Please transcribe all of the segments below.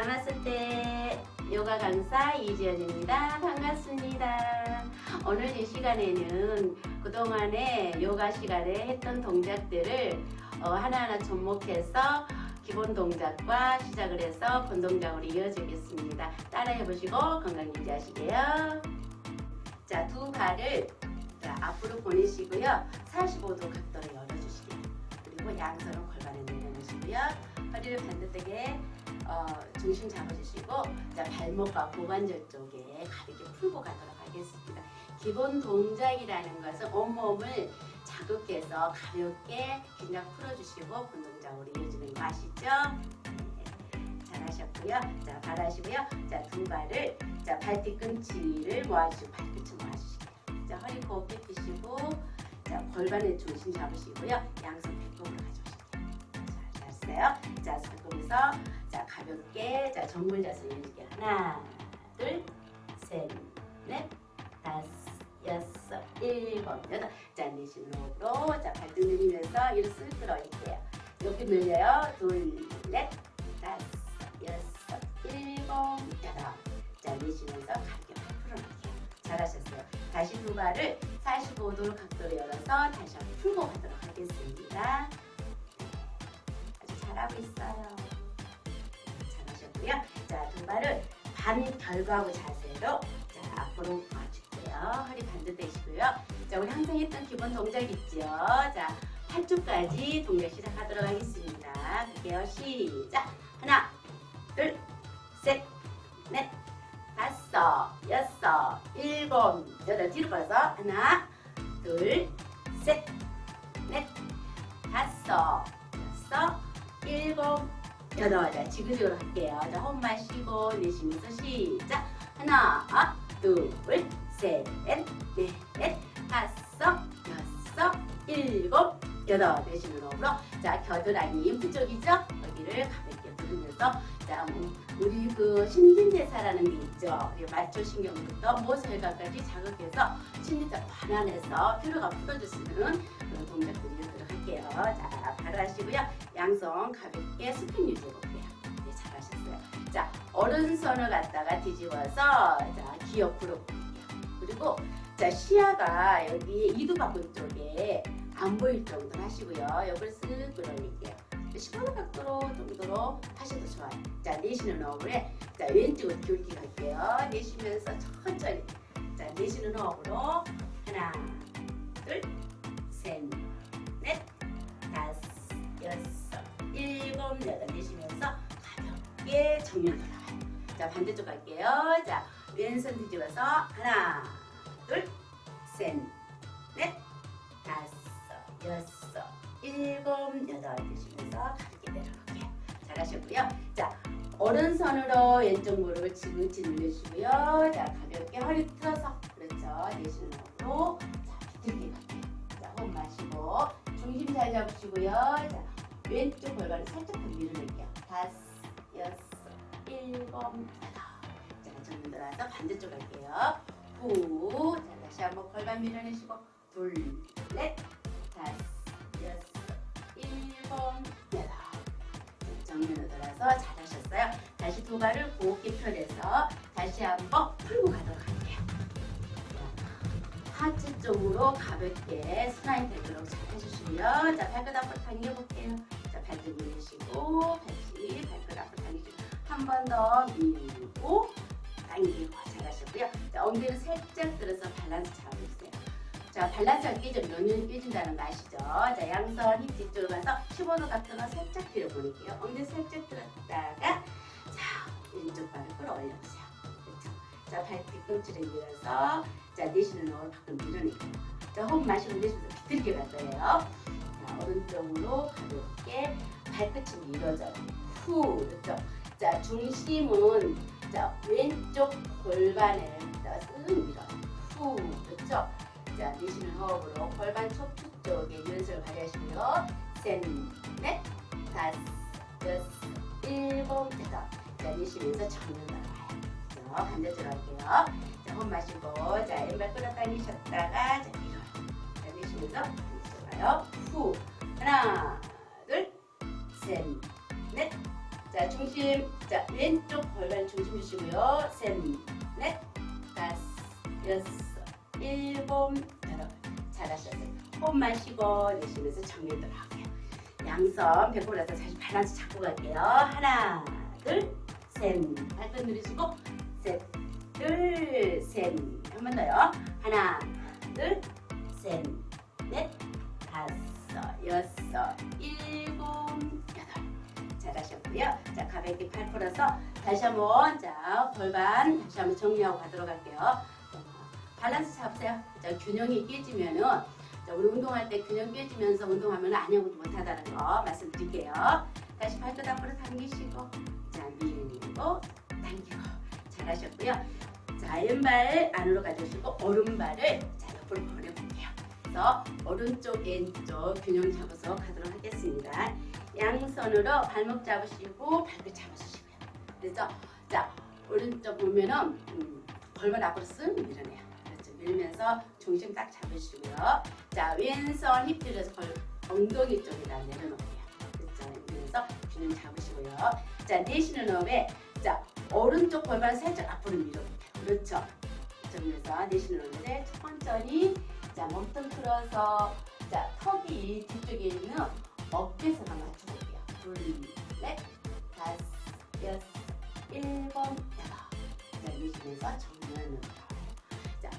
나마스테 요가 강사 이지연입니다. 반갑습니다. 오늘 이 시간에는 그동안에 요가 시간에 했던 동작들을 어, 하나하나 접목해서 기본 동작과 시작을 해서 본 동작으로 이어지겠습니다. 따라해 보시고 건강 유지하시게요. 자, 두 발을 자, 앞으로 보내시고요. 45도 각도로 열어주시게요. 그리고 양손을 골반에 내려놓으시고요. 허리를 반듯하게 어, 중심 잡아주시고 자, 발목과 고관절 쪽에 가볍게 풀고 가도록 하겠습니다. 기본 동작이라는 것은 온몸을 자극해서 가볍게 긴장 풀어주시고 본 동작으로 이어지는 거 아시죠? 네, 잘하셨고요. 자, 발하시고요. 자, 두 발을 자, 발 뒤꿈치를 모아주시고 발끝을 모아주시고요. 자, 허리 곱게 펴시고 자, 골반에 중심 잡으시고요. 양손 가져오시고요. 자, 잘했어요. 자, 가볍게 자, 정물 자세 연습게 하나, 둘, 셋, 넷, 다섯, 여섯, 일곱, 여덟. 자, 내쉬는 호흡으로 자, 발등 내리면서 이를 쓱 끌어올게요. 이렇게 늘려요. 둘, 넷, 다섯, 여섯, 일곱, 여덟. 자, 내쉬면서 가볍게 발 풀어놓을게요. 잘하셨어요. 다시 두 발을 45도 각도로 열어서 다시 한번 풀고 가도록 하겠습니다. 잘하고 있어요. 잘하셨고요. 자, 두 발을 반 결과하고 자세로 자, 앞으로 맞출게요. 허리 반듯대시고요. 자, 우리 항상 했던 기본 동작 있죠? 자, 8초까지 동작 시작하도록 하겠습니다. 갈게요. 시작. 하나, 둘, 셋, 넷, 다섯, 여섯, 일곱, 여덟. 뒤로 가서 하나, 둘, 셋, 넷, 다섯, 여섯, 일곱, 여덟. 자, 지그재그로 할게요. 자, 호흡 마시고 내쉬면서 시작. 하나, 둘, 셋, 넷, 다섯, 여섯, 일곱, 여덟. 내쉬는 호흡으로. 자, 겨드랑이 왼쪽이죠? 여기를 가볍게 부르면서 자, 뭐, 우리 그 신진대사라는 게 있죠. 우리 말초 신경부터 모세혈관까지 자극해서 신진대사 반환해서 피로가 풀어주시는 그런 동작들이도록 할게요. 자, 바로 하시고요. 양손 가볍게 스핀 유지해 볼게요. 네, 잘하셨어요. 자, 오른손을 갖다가 뒤집어서 자, 귀 옆으로 볼게요. 그리고 자, 시야가 여기 이두박근 쪽에 안 보일 정도로 하시고요. 여기를 쓱 끌어올릴게요. 15도 각도로 정도로 하셔도 좋아요. 자, 내쉬는 호흡에 자, 왼쪽으로 기울기 갈게요. 내쉬면서 천천히. 자, 내쉬는 호흡으로 하나, 둘, 셋, 넷, 다섯, 여섯, 일곱, 여덟 내쉬면서 가볍게 정면 돌아가요. 자, 반대쪽 갈게요. 자, 왼손 뒤집어서 하나, 둘, 셋, 넷, 다섯, 여섯, 일곱, 여덟 내쉬면서 가볍게 내려볼게요. 잘하셨고요. 자, 오른손으로 왼쪽 무릎을 지그치 늘려주시고요. 자, 가볍게 허리 틀어서 그렇죠. 내쉬는 호흡으로 중심 잘 잡으시고요. 자, 왼쪽 골반을 살짝 더 밀어낼게요. 다섯, 여섯, 일곱, 여덟. 자, 정면 돌아서 반대쪽 갈게요. 후. 자, 다시 한번 골반 밀어내시고 둘, 넷, 다섯, 여섯, 일곱, 여덟. 자, 정면으로 돌아서 잘하셨어요. 다시 두 발을 곱게 펴내서 다시 한번 풀고 가도록 할게요. 자, 하체 쪽으로 가볍게 슬라임 되도록 잘 해주시고요. 자, 발끝 앞으로 당겨볼게요. 자, 발등 밀으시고 다시 발끝 앞으로 당기시고 한 번 더 밀고 당기고 잘하셨고요. 자, 엉덩이를 살짝 들어서 밸런스 잡으세요. 자, 밸런스가 깨지면 연륜이 깨진다는 거 아시죠? 자, 양손 힙 뒤쪽으로 가서 15도 각도로 살짝 뒤로 보낼게요. 엉덩이 살짝 들었다가 자, 왼쪽 발을 끌어올려보세요. 자, 발 뒤꿈치를 밀어서 자, 내쉬는 호흡을 밖으로 밀어내고 자, 호흡 마시고 내쉬면서 비틀게 갈 거예요. 자, 오른쪽으로 가볍게 발끝이 밀어져요. 후, 그렇죠? 자, 중심은 자, 왼쪽 골반을 쓱 밀어요. 후, 그렇죠? 자, 내쉬는 호흡으로 골반 척추 쪽에 연습을 발휘하시고요. 셋, 넷, 다섯, 여섯, 일곱, 여덟. 자, 내쉬면서 정면 나가요. 자, 반대쪽 할게요. 자, 호흡 마시고, 자, 왼발 끌어당기셨다가, 자, 밀어요. 자, 내쉬면서 반대쪽 가요. 후. 하나, 둘, 셋, 넷. 자, 자, 중심. 자, 왼쪽 골반 중심 주시고요. 셋, 넷, 다섯, 여섯, 일곱, 여덟. 잘하셨어요. 호흡 마시고 내쉬면서 정면 들어가게요. 양손 배꼽에서 다시 밸런스 잡고 갈게요. 하나, 둘, 셋. 발끝 누르시고 셋, 둘, 셋. 한 번 더요. 하나, 둘, 셋, 넷, 다섯, 여섯, 일곱, 여덟. 잘하셨고요. 자, 가볍게 팔 풀어서 다시 한번 자, 골반 다시 한번 정리하고 가도록 할게요. 자, 밸런스 잡으세요. 자, 균형이 깨지면은 자, 우리 운동할 때 균형 깨지면서 운동하면 안녕도 못하다는 거 말씀드릴게요. 다시 발끝 앞으로 당기시고 자, 밀고 당기고 잘하셨고요. 자, 왼발 안으로 가주시고 오른발을 자, 옆으로 보내볼게요. 그래서 오른쪽 왼쪽 균형 잡아서 가도록 하겠습니다. 양손으로 발목 잡으시고 발끝 잡으시고요. 그래서 자 오른쪽 보면은 음, 골반 앞으로 쓱 밀어내요. 그렇죠. 밀면서 중심 딱 잡으시고요. 자 왼손 힙 들여서 골, 엉덩이 쪽에다 내려놓을게요. 그렇죠. 그래서 균형 잡으시고요. 자 내쉬는 호흡에 자 오른쪽 골반 살짝 앞으로 밀어볼게요. 그렇죠. 그래서 내쉬는 호흡에 천천히 자 몸통 틀어서 자 턱이 뒤쪽에 있는 어깨에서만 맞춰볼게요. 둘, 넷, 다섯, 여섯, 일곱, 여덟. 자, 내쉬면서 정면으로. 자,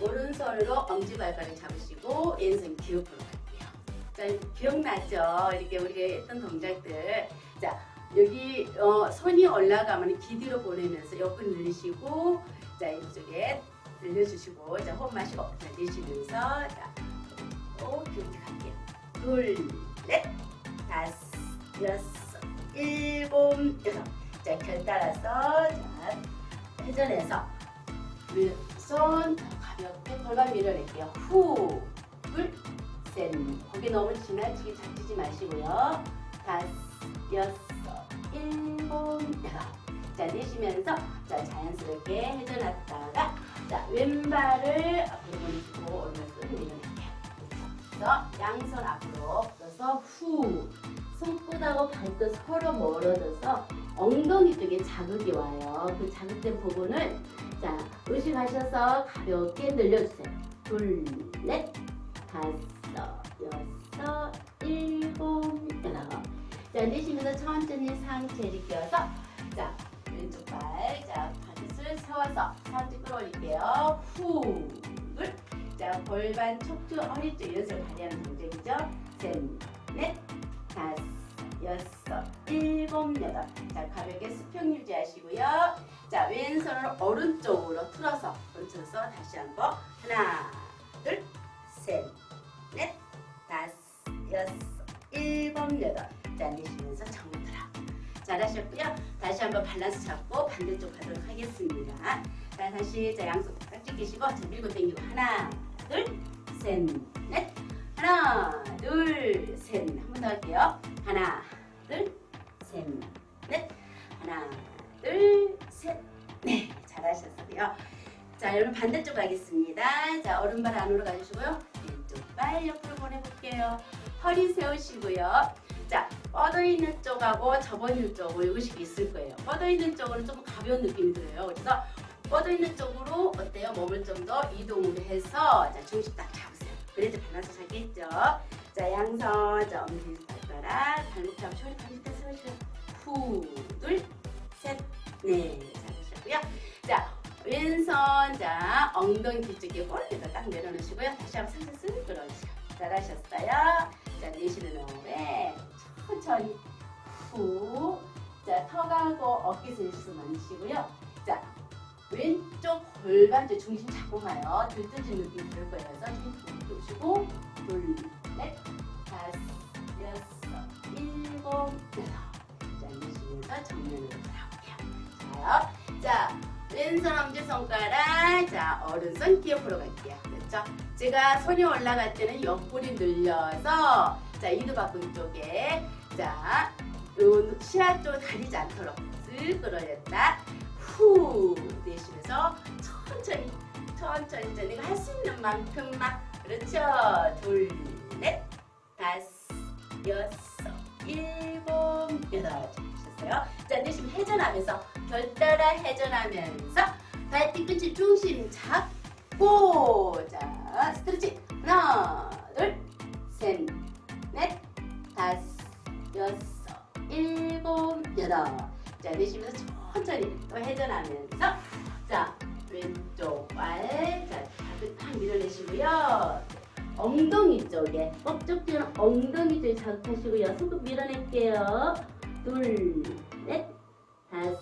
오른손으로 엄지발가락 잡으시고 왼손 기업으로 갈게요. 자, 기억나죠? 이렇게 우리가 했던 동작들. 자, 여기 어, 손이 올라가면 기뒤로 보내면서 옆을 늘리시고 자, 이쪽에 늘려주시고 자, 호흡 마시고 자, 내쉬면서 자, 또 기울게 갈게요. 둘, 넷, 다섯, 여섯, 일곱, 여덟. 자, 결 따라서 자, 회전해서 왼손 더 가볍게 골반 밀어낼게요. 후, 둘, 셋. 고개 너무 지나치게 잡히지 마시고요. 다섯, 여섯, 여덟. 자, 내쉬면서 자, 자연스럽게 회전했다가 자, 왼발을 앞으로 보내시고 오른손 밀어낼게요. 그래서 양손 앞으로 펴서 후 손끝하고 발끝 서로 멀어져서 엉덩이 쪽에 자극이 와요. 그 자극된 부분을 자 의식하셔서 가볍게 늘려주세요. 둘, 넷, 다섯, 여섯, 일곱, 여덟. 자 내쉬면서 천천히 상체 일으켜서 자 왼쪽 발, 자 발끝을 세워서 상체 끌어올릴게요. 후, 둘, 자 골반 척추 허리 쪽 이것을 발휘하는 동작이죠. 셋, 넷, 다섯, 여섯, 일곱, 여덟. 자 가볍게 수평 유지하시고요. 자 왼손을 오른쪽으로 틀어서 얹혀서 다시 한번 하나, 둘, 셋, 넷, 다섯, 여섯, 일곱, 여덟. 정면 들어. 잘하셨고요. 다시 한번 밸런스 잡고 반대쪽 가도록 하겠습니다. 자 다시 자 양손 깍지 끼시고 자 밀고 당기고 하나 둘 셋 넷 하나 둘 셋 한 번 더 할게요. 하나 둘 셋 넷 하나 둘셋네 잘하셨어요. 자 여러분 반대쪽 가겠습니다. 자 오른발 안으로 가주시고요. 왼쪽 발 옆으로 보내볼게요. 허리 세우시고요. 자 뻗어 있는 쪽하고 접어 있는 쪽으로 의식이 있을 거예요. 뻗어 있는 쪽으로 좀 가벼운 느낌이 들어요. 그래서 뻗어 있는 쪽으로 어때요? 몸을 좀 더 이동을 해서 자 중심 딱 잡으세요. 그래야지 밸런스 잡겠죠. 자 양손 자 엄지 발가락 발목 잡으시고 허리 반대 세우시고 후둘셋네 잘하셨고요. 자 왼손 자 엉덩이 뒤쪽에 골에다 딱 내려놓으시고요. 다시 한번 살짝 쓱 끌어주시고 잘하셨어요. 자 내쉬는 호흡에 천천히 후. 자 턱하고 어깨 슬슬 만지시고요. 자 왼쪽 골반 쪽 중심 잡고 가요. 들뜨진 느낌 들 거예요. 그래서 중심 두시고 둘, 넷, 다섯, 여섯, 일곱, 여덟. 자 내쉬면서 정면으로 돌아올게요. 자요. 자 왼손 엄지 손가락, 자 오른손 기업으로 갈게요. 그렇죠? 제가 손이 올라갈 때는 옆구리 늘려서 자 이두박근 쪽에 자 요 시야 쪽 가리지 않도록 쓱 끌어올렸다. 후 내쉬면서 천천히 천천히 천천히 내가 할 수 있는 만큼만 그렇죠. 둘, 넷, 다섯, 여섯, 일곱, 여덟. 해볼까요? 자, 내쉬면 회전하면서 결 따라 회전하면서 발 뒤꿈치 중심 잡고 자, 스트레치 하나, 둘, 셋, 넷, 다섯, 여섯, 일곱, 여덟. 자, 내쉬면서 천천히 또 회전하면서 자, 왼쪽 발, 자, 발을 탁 밀어내시고요. 엉덩이 쪽에 뻑적지는 엉덩이 쪽에 자극하시고요. 손끝 밀어낼게요. 둘, 넷, 다섯,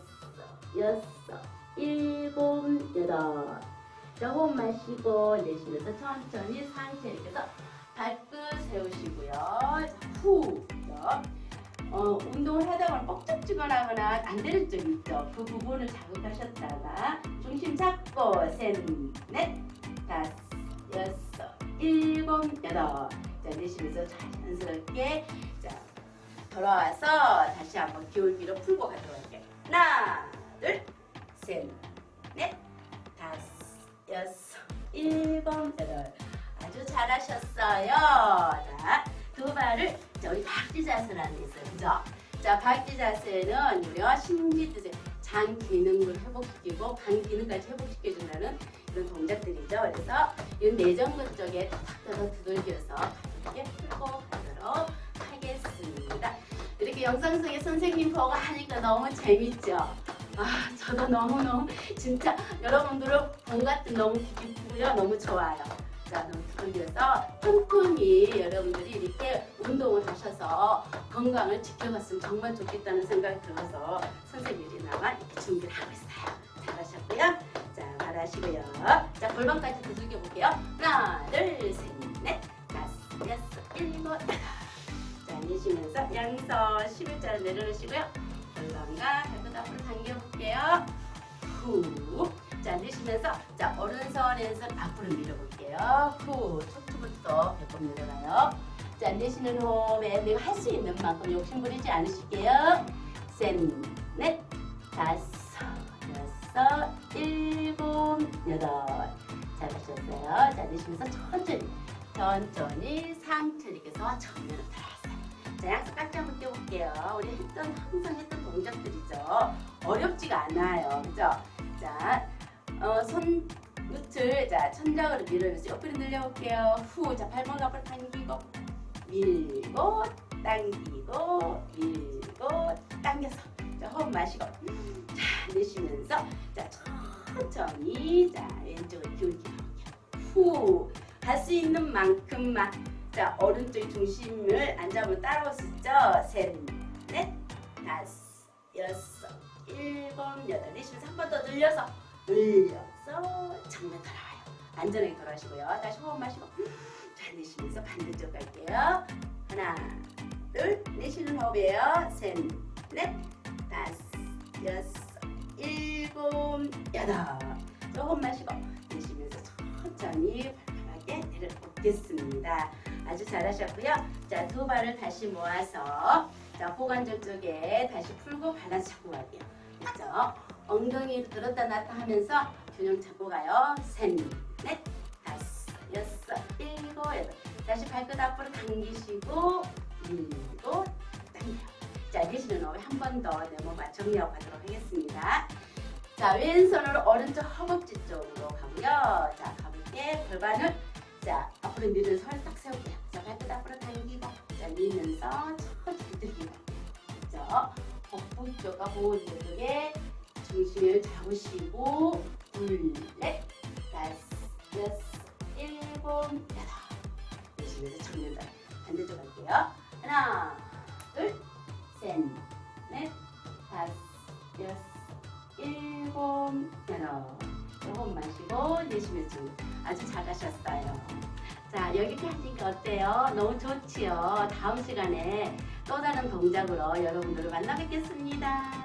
여섯, 일곱, 여덟. 자, 호흡 마시고 내쉬면서 천천히 상체 이렇게 해서 발끝 세우시고요. 자, 후. 자, 어, 운동을 하다 보면 뻑적지근하거나 안 되는 쪽 있죠. 그 부분을 자극하셨다가 중심 잡고 셋, 넷, 다섯, 여섯, 일곱, 여덟. 자, 내쉬면서 자연스럽게 자, 돌아와서 다시 한번 기울 위로 풀고 가도록 할게요. 하나, 둘, 셋, 넷, 다섯, 여섯, 일곱, 여덟. 아주 잘하셨어요. 자, 두 발을 자, 우리 박쥐 자세를 하는 게 있어요. 그죠? 자, 박쥐 자세는 우리가 심지드세 장 기능을 회복시키고 간 기능까지 회복시켜준다는 이런 동작들이죠. 그래서 이 내전근 쪽에 탁탁탁 두들겨서 가볍게 풀고 가도록 하겠습니다. 이렇게 영상 속에 선생님 보고 하니까 너무 재밌죠? 아, 저도 너무너무 진짜 여러분들은 봄 같은 너무 기쁘고요. 너무 좋아요. 자, 너무 두들겨서 틈틈이 여러분들이 이렇게 운동을 하셔서 건강을 지켜갔으면 정말 좋겠다는 생각이 들어서 선생님이 나와 이렇게 준비를 하고 있어요. 잘하셨고요. 자, 잘하시고요. 자, 골반까지 두들겨 볼게요. 하나, 둘, 셋, 넷, 다섯, 여섯, 일곱, 여덟. 자, 내쉬면서 양서 11자를 내려놓으시고요. 골반과 발끝 앞으로 당겨볼게요. 후. 자, 내쉬면서 자, 오른손에서 앞으로 밀어볼게요. 후. 척추부터 배꼽 내려가요. 자, 내쉬는 호흡에 내가 할 수 있는 만큼 욕심 부리지 않으실게요. 셋, 넷, 다섯, 여섯, 일곱, 여덟. 잘하셨어요. 자, 내쉬면서 천천히, 천천히 상체 이렇게 해서 정면으로 들어왔어요. 자, 양손 깍지 한번 껴볼게요. 우리 했던, 항상 했던 동작들이죠. 어렵지가 않아요. 그죠? 자, 어, 손 끝을 자, 천장으로 밀어면서 옆으로 늘려볼게요. 후, 자, 발목 앞으로 당기고, 밀고, 당기고, 밀고, 당겨서. 자, 호흡 마시고. 자, 내쉬면서, 자, 천천히, 자, 왼쪽을 해볼게요. 후, 할 수 있는 만큼만. 자, 오른쪽 중심을 안 잡으면 따라올 수 있죠? 셋, 넷, 다섯, 여섯, 일곱, 여덟. 내쉬면서 한 번 더 늘려서, 늘려서, 정면 돌아와요. 안전하게 돌아가시고요. 다시 호흡 마시고. 자, 내쉬면서 반대쪽 갈게요. 하나, 둘, 내쉬는 호흡이에요. 셋, 넷, 다섯, 여섯, 일곱, 여덟. 조금 마시고 내쉬면서 천천히 발판하게 내려놓겠습니다. 아주 잘하셨고요. 자, 두 발을 다시 모아서 자, 고관절 쪽에 다시 풀고 밸런스 잡고 갈게요. 그렇죠? 엉덩이 들었다 놨다 하면서 균형 잡고 가요. 셋, 넷, 다섯, 여섯, 일곱, 여덟. 다시 발끝 앞으로 당기시고 밀고 당겨요. 자, 내쉬는 호흡 한번 더 내몸 정리하고 가도록 하겠습니다. 자, 왼손으로 오른쪽 허벅지 쪽으로 가고요. 자, 가볍게 골반을 자, 앞으로 밀을 살짝 세울게요. 자, 발끝 앞으로 당기고 자, 밀면서 천천히 들기고 그죠? 복부 쪽과 보호대 쪽에 중심을 잡으시고 둘, 넷, 다섯, 여섯, 일곱, 여덟 내쉬면서 정면다 반대쪽 갈게요. 하나, 둘, 셋, 넷, 다섯, 여섯, 일곱, 여덟. 호흡 마시고 내쉬면서 아주 잘하셨어요. 자 여기까지니까 어때요? 너무 좋지요. 다음 시간에 또 다른 동작으로 여러분들을 만나 뵙겠습니다.